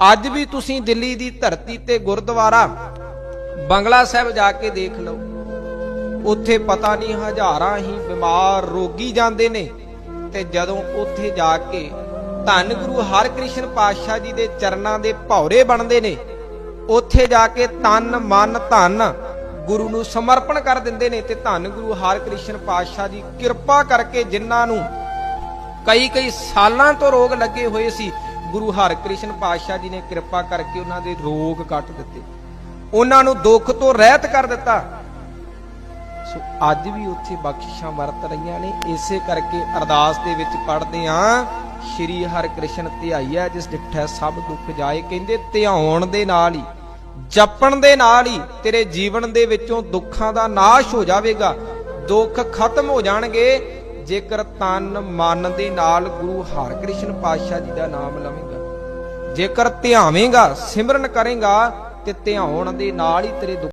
ਅੱਜ ਵੀ ਤੁਸੀਂ ਦਿੱਲੀ ਦੀ ਧਰਤੀ ਤੇ ਗੁਰਦੁਆਰਾ ਬੰਗਲਾ ਸਾਹਿਬ ਜਾ ਕੇ ਦੇਖ ਲਓ। ਉੱਥੇ ਪਤਾ ਨਹੀਂ ਹਜ਼ਾਰਾਂ ਹੀ ਬਿਮਾਰ ਰੋਗੀ ਜਾਂਦੇ ਨੇ ਤੇ ਜਦੋਂ ਉੱਥੇ ਜਾ ਕੇ ਧੰਨ ਗੁਰੂ ਹਰਕ੍ਰਿਸ਼ਨ ਪਾਤਸ਼ਾਹ ਜੀ ਦੇ ਚਰਨਾਂ ਦੇ ਭੌਰੇ ਬਣਦੇ ਨੇ, ਉੱਥੇ ਜਾ ਕੇ ਤਨ, ਮਨ, ਧਨ ਗੁਰੂ ਨੂੰ ਸਮਰਪਣ ਕਰ ਦਿੰਦੇ ਨੇ ਤੇ ਧੰਨ ਗੁਰੂ ਹਰਕ੍ਰਿਸ਼ਨ ਪਾਤਸ਼ਾਹ ਜੀ ਕਿਰਪਾ ਕਰਕੇ ਜਿਨ੍ਹਾਂ ਨੂੰ ਕਈ ਕਈ ਸਾਲਾਂ ਤੋਂ ਰੋਗ ਲੱਗੇ ਹੋਏ ਸੀ ਗੁਰੂ ਹਰਕ੍ਰਿਸ਼ਨ ਪਾਤਸ਼ਾਹ ਜੀ ਨੇ ਕਿਰਪਾ ਕਰਕੇ ਉਹਨਾਂ ਦੇ ਰੋਗ ਕੱਟ ਦਿੱਤੇ। ਉਹਨਾਂ ਨੂੰ ਦੁੱਖ ਤੋਂ ਰਹਿਤ ਕਰ ਦਿੱਤਾ। ਸੋ ਅੱਜ ਵੀ ਉੱਥੇ ਬਖਸ਼ਿਸ਼ਾਂ ਵਰਤ ਰਹੀਆਂ ਨੇ। ਇਸੇ ਕਰਕੇ ਅਰਦਾਸ ਦੇ ਵਿੱਚ ਪੜ੍ਹਦੇ ਆਂ ਸ਼੍ਰੀ ਹਰਿਕ੍ਰਿਸ਼ਨ ਧਿਆਈਐ ਜਿਸ ਡਿਠੈ ਸਭ ਦੁੱਖ ਜਾਏ, ਕਹਿੰਦੇ, ਧਿਆਉਣ ਦੇ ਨਾਲ ਹੀ, ਜਪਣ ਦੇ ਨਾਲ ਹੀ ਤੇਰੇ ਜੀਵਨ ਦੇ ਵਿੱਚੋਂ ਦੁੱਖਾਂ ਦਾ ਨਾਸ਼ ਹੋ ਜਾਵੇਗਾ। ਦੁੱਖ ਖਤਮ ਹੋ ਜਾਣਗੇ ਜੇਕਰ ਤਨ ਮਨ ਦੇ ਨਾਲ ਗੁਰੂ ਹਰਿਕ੍ਰਿਸ਼ਨ ਪਾਤਸ਼ਾਹ ਜੀ ਦਾ ਨਾਮ ਲਵੇਂਗਾ, ਜੇਕਰ ਧਿਆਵੇਂਗਾ, ਸਿਮਰਨ ਕਰੇਗਾ, ਤੇ ਧਿਆਉਣ ਦੇ ਨਾਲ ਹੀ ਤੇਰੇ ਦੁੱਖ